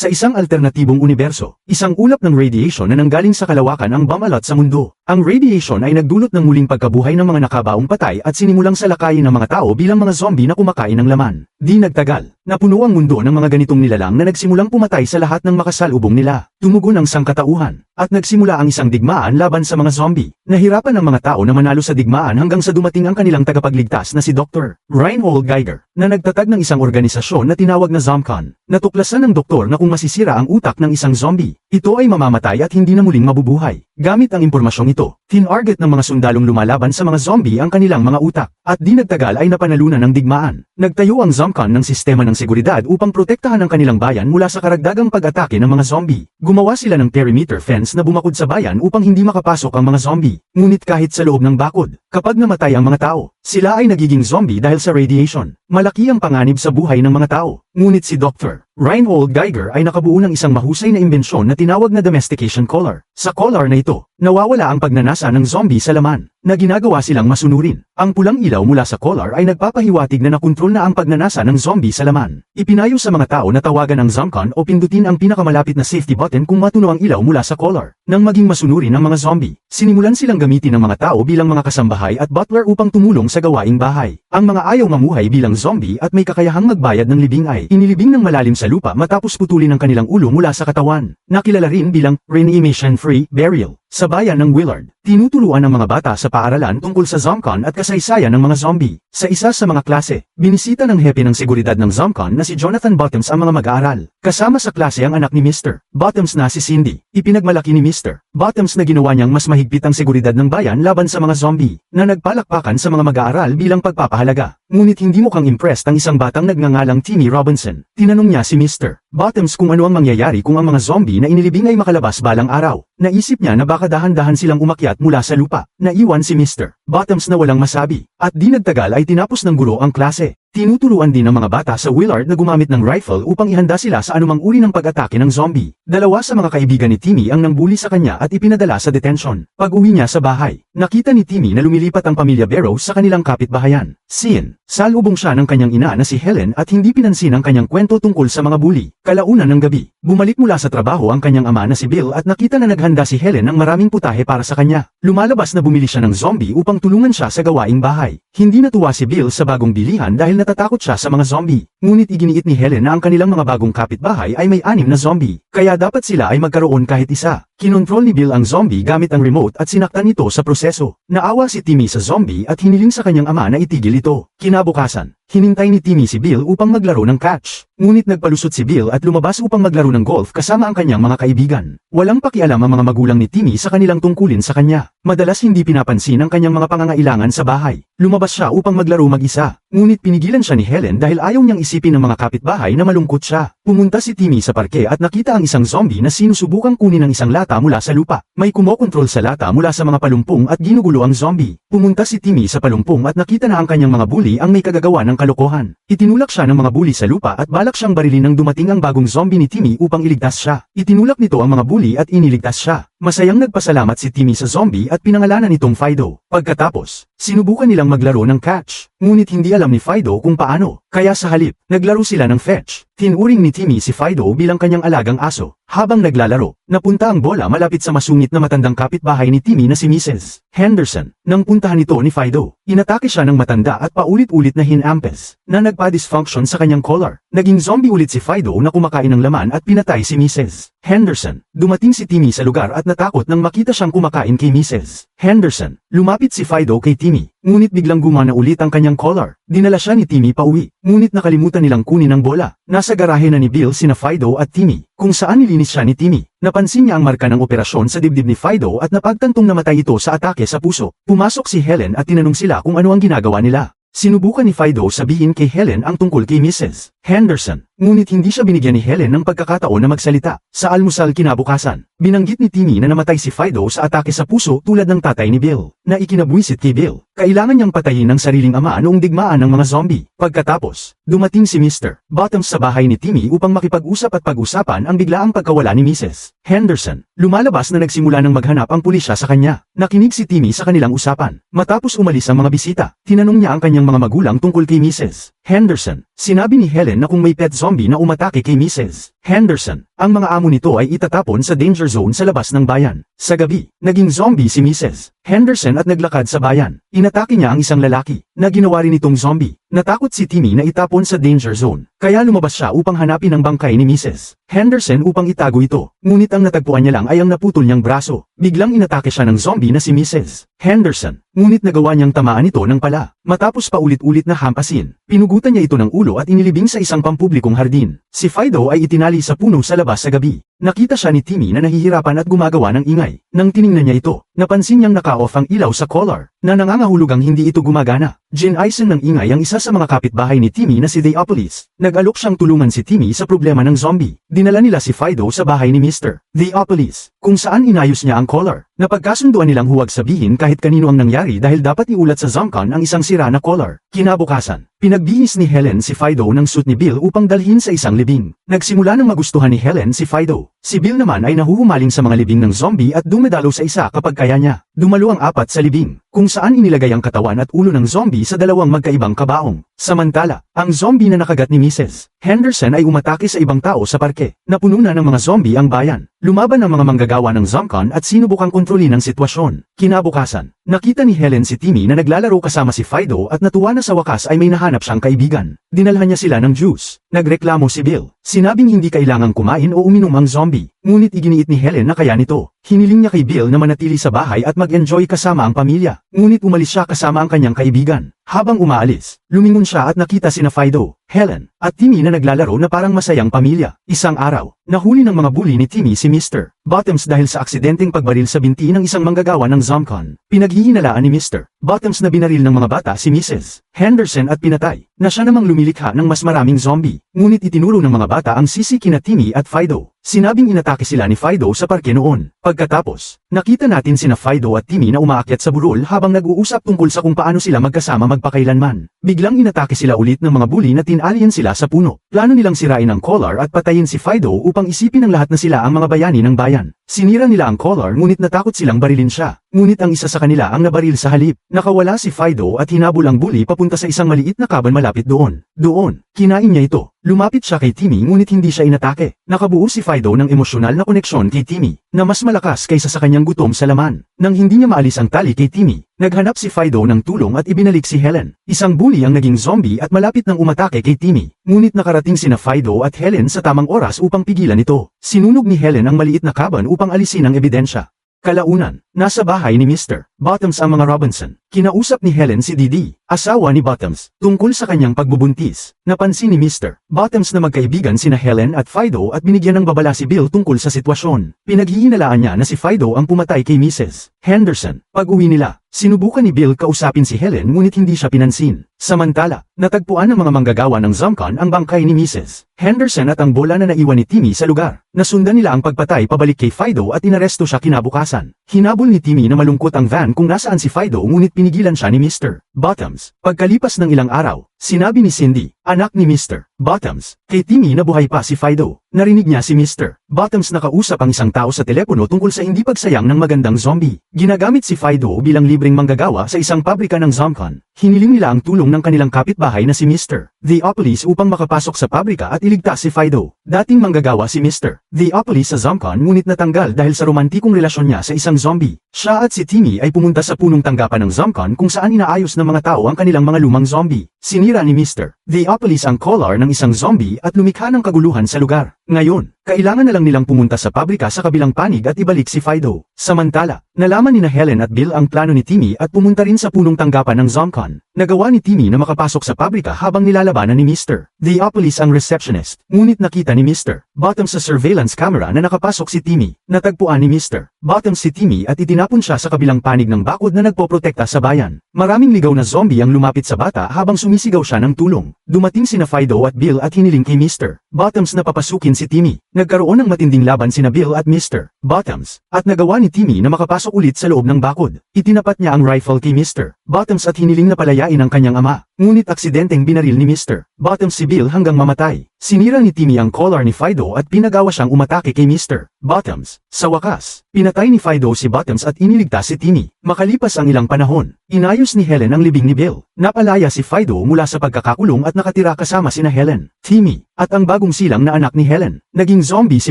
Sa isang alternatibong universo, isang ulap ng radiation na nanggaling sa kalawakan ang bumalot sa mundo. Ang radiation ay nagdulot ng muling pagkabuhay ng mga nakabaong patay at sinimulang salakayin ng mga tao bilang mga zombie na kumakain ng laman. Di nagtagal, napuno ang mundo ng mga ganitong nilalang na nagsimulang pumatay sa lahat ng makasalubong nila. Tumugon ang sangkatauhan, at nagsimula ang isang digmaan laban sa mga zombie. Nahirapan ang mga tao na manalo sa digmaan hanggang sa dumating ang kanilang tagapagligtas na si Dr. Reinhold Geiger, na nagtatag ng isang organisasyon na tinawag na Zomcon. Natuklasan ng doktor na kung masisira ang utak ng isang zombie, ito ay mamamatay at hindi na muling mabubuhay. Gamit ang impormasyong ito, tinarget ng mga sundalong lumalaban sa mga zombie ang kanilang mga utak, at di nagtagal ay napanalunan ng digmaan. Nagtayo ang Zomcon ng sistema ng seguridad upang protektahan ang kanilang bayan mula sa karagdagang pag-atake ng mga zombie. Gumawa sila ng perimeter fence na bumakod sa bayan upang hindi makapasok ang mga zombie. Ngunit kahit sa loob ng bakod, kapag namatay ang mga tao, sila ay nagiging zombie dahil sa radiation. Malaki ang panganib sa buhay ng mga tao. Ngunit si Dr. Reinhold Geiger ay nakabuo ng isang mahusay na imbensyon na tinawag na domestication collar. Sa collar na ito, nawawala ang pagnanasa ng zombie sa laman, na ginagawa silang masunurin. Ang pulang ilaw mula sa collar ay nagpapahiwatig na nakontrol na ang pagnanasa ng zombie sa laman. Ipinayo sa mga tao na tawagan ang Zomcon o pindutin ang pinakamalapit na safety button kung matuno ang ilaw mula sa collar. Nang maging masunurin ang mga zombie, sinimulan silang gamitin ng mga tao bilang mga kasambahay at butler upang tumulong sa gawaing bahay. Ang mga ayaw mamuhay bilang zombie at may kakayahang magbayad ng libing ay inilibing ng malalim sa lupa matapos putulin ang kanilang ulo mula sa katawan. Nakilala rin bilang reanimation-free burial. Sa bayan ng Willard, tinutuluan ng mga bata sa paaralan tungkol sa Zomcon at kasaysayan ng mga zombie. Sa isa sa mga klase, binisita ng hepe ng seguridad ng Zomcon na si Jonathan Bottoms ang mga mag-aaral. Kasama sa klase ang anak ni Mr. Bottoms na si Cindy. Ipinagmalaki ni Mr. Bottoms na ginawa niyang mas mahigpit ang seguridad ng bayan laban sa mga zombie, na nagpalakpakan sa mga mag-aaral bilang pagpapahalaga. Ngunit hindi mukhang impressed ang isang batang nagngangalang Timmy Robinson. Tinanong niya si Mr. Bottoms kung ano ang mangyayari kung ang mga zombie na inilibing ay makalabas balang araw. Naisip niya na baka dahan-dahan silang umakyat mula sa lupa. Naiwan si Mr. Bottoms na walang masabi. At di nagtagal ay tinapos ng guro ang klase. Tinuturuan din ng mga bata sa Willard na gumamit ng rifle upang ihanda sila sa anumang uri ng pag-atake ng zombie. Dalawa sa mga kaibigan ni Timmy ang nangbuli sa kanya at ipinadala sa detention. Pag-uwi niya sa bahay, nakita ni Timmy na lumilipat ang pamilya Barrows sa kanilang kapitbahayan. Scene, salubong siya ng kanyang ina na si Helen at hindi pinansin ang kanyang kwento tungkol sa mga bully. Kalaunan ng gabi, bumalik mula sa trabaho ang kanyang ama na si Bill at nakita na naghanda si Helen ng maraming putahe para sa kanya. Lumalabas na bumili siya ng zombie upang tulungan siya sa gawaing bahay. Hindi natuwa si Bill sa bagong bilihan dahil natatakot siya sa mga zombie. Ngunit iginiit ni Helen na ang kanilang mga bagong kapitbahay ay may anim na zombie, kaya dapat sila ay magkaroon kahit isa. Kinontrol ni Bill ang zombie gamit ang remote at sinaktan ito sa proseso. Naawa si Timmy sa zombie at hiniling sa kanyang ama na itigil ito. Kinabukasan, hinintay ni Timmy si Bill upang maglaro ng catch. Ngunit nagpalusot si Bill at lumabas upang maglaro ng golf kasama ang kanyang mga kaibigan. Walang pakialam ang mga magulang ni Timmy sa kanilang tungkulin sa kanya. Madalas hindi pinapansin ang kanyang mga pangangailangan sa bahay. Lumabas siya upang maglaro mag-isa. Ngunit pinigilan siya ni Helen dahil ayaw niyang isipin ng mga kapitbahay na malungkot siya. Pumunta si Timmy sa parke at nakita ang isang zombie na sinusubukang kunin ang isang lata mula sa lupa. May kumokontrol sa lata mula sa mga palumpong at ginugulo ang zombie. Pumunta si Timmy sa palumpong at nakita na ang kanyang mga bully ang may kagagawa ng kalokohan. Itinulak siya ng mga bully sa lupa at balak siyang barilin nang dumating ang bagong zombie ni Timmy upang iligtas siya. Itinulak nito ang mga bully at iniligtas siya. Masayang nagpasalamat si Timmy sa zombie at pinangalanan itong Fido. Pagkatapos, sinubukan nilang maglaro ng catch. Ngunit hindi alam ni Fido kung paano. Kaya sa halip, naglaro sila ng fetch. Tinuring ni Timmy si Fido bilang kanyang alagang aso. Habang naglalaro, napunta ang bola malapit sa masungit na matandang kapitbahay ni Timmy na si Mrs. Henderson. Nang puntahan ito ni Fido, inatake siya ng matanda at paulit-ulit na hinampes, na nagpa-dysfunction sa kanyang collar. Naging zombie ulit si Fido na kumakain ng laman at pinatay si Mrs. Henderson. Dumating si Timmy sa lugar at natakot nang makita siyang kumakain kay Mrs. Henderson. Lumapit si Fido kay Timmy, ngunit biglang gumana ulit ang kanyang collar. Dinala siya ni Timmy pauwi, ngunit nakalimutan nilang kunin ang bola. Nasa garahe na ni Bill sina Fido at Timmy, kung saan nilinis siya ni Timmy. Napansin niya ang marka ng operasyon sa dibdib ni Fido at napagtantong namatay ito sa atake sa puso. Pumasok si Helen at tinanong sila kung ano ang ginagawa nila. Sinubukan ni Fido sabihin kay Helen ang tungkol kay Mrs. Henderson, ngunit hindi siya binigyan ni Helen ng pagkakataon na magsalita. Sa almusal kinabukasan, binanggit ni Timmy na namatay si Fido sa atake sa puso tulad ng tatay ni Bill, na ikinabwisit kay Bill. Kailangan niyang patayin ng sariling ama noong digmaan ng mga zombie. Pagkatapos, dumating si Mr. Bottoms sa bahay ni Timmy upang makipag-usap at pag-usapan ang biglaang pagkawala ni Mrs. Henderson. Lumalabas na nagsimula ng maghanap ang pulisya sa kanya. Nakinig si Timmy sa kanilang usapan. Matapos umalis ang mga bisita, tinanong niya ang kanyang mga magulang tungkol kay Mrs. Henderson. Sinabi ni Helen na kung may pet zombie na umatake kay Mrs. Henderson. Ang mga amo nito ay itatapon sa danger zone sa labas ng bayan. Sa gabi, naging zombie si Mrs. Henderson at naglakad sa bayan. Inatake niya ang isang lalaki, na ginawa rin itong zombie. Natakot si Timmy na itapon sa danger zone, kaya lumabas siya upang hanapin ang bangkay ni Mrs. Henderson upang itago ito. Ngunit ang natagpuan niya lang ay ang naputol niyang braso. Biglang inatake siya ng zombie na si Mrs. Henderson. Ngunit nagawa niyang tamaan ito ng pala. Matapos paulit-ulit na hampasin, pinugutan niya ito ng ulo at inilibing sa isang pampublikong hardin. Si Fido ay itinali sa puno sa labas sa gabi. Nakita siya ni Timmy na nahihirapan at gumagawa ng ingay. Nang tiningnan niya ito, napansin niyang naka-off ang ilaw sa collar, na nangangahulugang hindi ito gumagana. Ginaysan ng ingay ang isa sa mga kapitbahay ni Timmy na si Theopolis. Nag-alok siyang tulungan si Timmy sa problema ng zombie. Dinala nila si Fido sa bahay ni Mr. Theopolis, kung saan inayos niya ang collar. Napagkasunduan nilang huwag sabihin kahit kanino ang nangyari dahil dapat iulat sa Zomcon ang isang sira na collar. Kinabukasan, pinagbihis ni Helen si Fido ng suit ni Bill upang dalhin sa isang libing. Nagsimula ng magustuhan ni Helen si Fido. Si Bill naman ay nahuhumaling sa mga libing ng zombie at dumedalo sa isa kapag kaya niya. Dumalo ang apat sa libing, kung saan inilagay ang katawan at ulo ng zombie sa dalawang magkaibang kabaong. Samantala, ang zombie na nakagat ni Mrs. Henderson ay umatake sa ibang tao sa parke. Napuno na ng mga zombie ang bayan. Lumaban ang mga manggagawa ng Zomcon at sinubukang kontrolin ang sitwasyon. Kinabukasan, nakita ni Helen si Timmy na naglalaro kasama si Fido at natuwa na sa wakas ay may nahanap siyang kaibigan. Dinalhan niya sila ng juice. Nagreklamo si Bill. Sinabing hindi kailangang kumain o uminom ang zombie. Ngunit iginiit ni Helen na kaya nito. Hiniling niya kay Bill na manatili sa bahay at mag-enjoy kasama ang pamilya. Ngunit umalis siya kasama ang kanyang kaibigan. Habang umaalis, lumingon siya at nakita sina Fido, Helen, at Timmy na naglalaro na parang masayang pamilya. Isang araw, nahuli ng mga bully ni Timmy si Mr. Bottoms dahil sa aksidenteng pagbaril sa binti ng isang manggagawa ng Zomcon. Pinaghihinalaan ni Mr. Bottoms na binaril ng mga bata si Mrs. Henderson at pinatay, na siya namang lumilikha ng mas maraming zombie. Ngunit itinuro ng mga bata ang sisi kina Timmy at Fido. Sinabing inatake sila ni Fido sa parke noon. Pagkatapos, nakita natin sina Fido at Timmy na umaakyat sa burol habang nag-uusap tungkol sa kung paano sila magkasama magpakailanman. Biglang inatake sila ulit ng mga bully na tinalien sila sa puno. Plano nilang sirain ang collar at patayin si Fido upang isipin ng lahat na sila ang mga bayani ng bayan. Sinira nila ang collar ngunit natakot silang barilin siya. Ngunit ang isa sa kanila ang nabaril sa halip. Nakawala si Fido at hinabol ang bully papunta sa isang maliit na kaban malapit doon. Doon, kinain niya ito. Lumapit siya kay Timmy ngunit hindi siya inatake. Nakabuo si Fido ng emosyonal na koneksyon kay Timmy, na mas malakas kaysa sa kanyang gutom sa laman. Nang hindi niya maalis ang tali kay Timmy, naghanap si Fido ng tulong at ibinalik si Helen. Isang bully ang naging zombie at malapit nang umatake kay Timmy. Ngunit nakarating sina Fido at Helen sa tamang oras upang pigilan ito. Sinunog ni Helen ang maliit na kaban upang alisin ang ebidensya. Kalaunan, nasa bahay ni Mr. Bottoms ang mga Robinson. Kinausap ni Helen si Didi, asawa ni Bottoms, tungkol sa kanyang pagbubuntis. Napansin ni Mr. Bottoms na magkaibigan sina Helen at Fido at binigyan ng babala si Bill tungkol sa sitwasyon. Pinaghihinalaan niya na si Fido ang pumatay kay Mrs. Henderson. Pag-uwi nila, sinubukan ni Bill kausapin si Helen ngunit hindi siya pinansin. Samantala, natagpuan ng mga manggagawa ng Zomcon ang bangkay ni Mrs. Henderson at ang bola na naiwan ni Timmy sa lugar. Nasundan nila ang pagpatay pabalik kay Fido at inaresto siya kinabukasan. Hinabol ni Timmy na malungkot ang van kung nasaan si Fido ngunit pinigilan siya ni Mr. Bottoms. Pagkalipas ng ilang araw, sinabi ni Cindy, anak ni Mr. Bottoms, kay Timmy na buhay pa si Fido. Narinig niya si Mr. Bottoms nakausap ang isang tao sa telepono tungkol sa hindi pagsayang ng magandang zombie. Ginagamit si Fido bilang libreng manggagawa sa isang pabrika ng Zomcon. Hiniling nila ang tulong ng kanilang kapitbahay na si Mr. Theopolis upang makapasok sa pabrika at iligtas si Fido. Dating manggagawa si Mr. Theopolis sa Zomcon ngunit natanggal dahil sa romantikong relasyon niya sa isang zombie. Siya at si Timmy ay pumunta sa punong tanggapan ng Zomcon kung saan inaayos ng mga tao ang kanilang mga lumang zombie. Sinira ni Mr. Theopolis ang collar ng isang zombie at lumikha ng kaguluhan sa lugar. Ngayon, kailangan na lang nilang pumunta sa pabrika sa kabilang panig at ibalik si Fido. Samantala, nalaman ni na Helen at Bill ang plano ni Timmy at pumunta rin sa punong tanggapan ng Zomcon. Nagawa ni Timmy na makapasok sa pabrika habang nilalabanan ni Mr. Theopolis ang receptionist. Ngunit nakita ni Mr. Bottoms sa surveillance camera na nakapasok si Timmy. Natagpuan ni Mr. Bottoms si Timmy at itinapon siya sa kabilang panig ng bakod na nagpoprotekta sa bayan. Maraming ligaw na zombie ang lumapit sa bata habang sumisigaw siya ng tulong. Dumating sina Fido at Bill at hiniling kay Mr. Bottoms na papasukin si Timmy. Nagkaroon ng matinding laban sina Bill at Mr. Bottoms, at nagawa ni Timmy na makapasok ulit sa loob ng bakod. Itinapat niya ang rifle kay Mr. Bottoms at hiniling na palayain ang kanyang ama. Ngunit aksidenteng binaril ni Mr. Bottoms si Bill hanggang mamatay. Sinira ni Timmy ang collar ni Fido at pinagawa siyang umatake kay Mr. Bottoms. Sa wakas, pinatay ni Fido si Bottoms at iniligtas si Timmy. Makalipas ang ilang panahon, inayos ni Helen ang libing ni Bill. Napalaya si Fido mula sa pagkakakulong at nakatira kasama sina Helen, Timmy, at ang bagong silang na anak ni Helen. Naging zombie si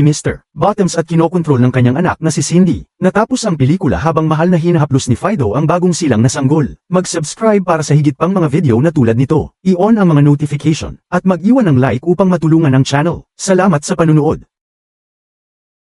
Mr. Bottoms at kinokontrol ng kanyang anak na si Cindy. Natapos ang pelikula habang mahal na hinahaplos ni Fido ang bagong silang na sanggol. Mag-subscribe para sa higit pang mga video na tulad nito. I-on ang mga notification at mag-iwan ng like upang matulungan ang channel. Salamat sa panunood.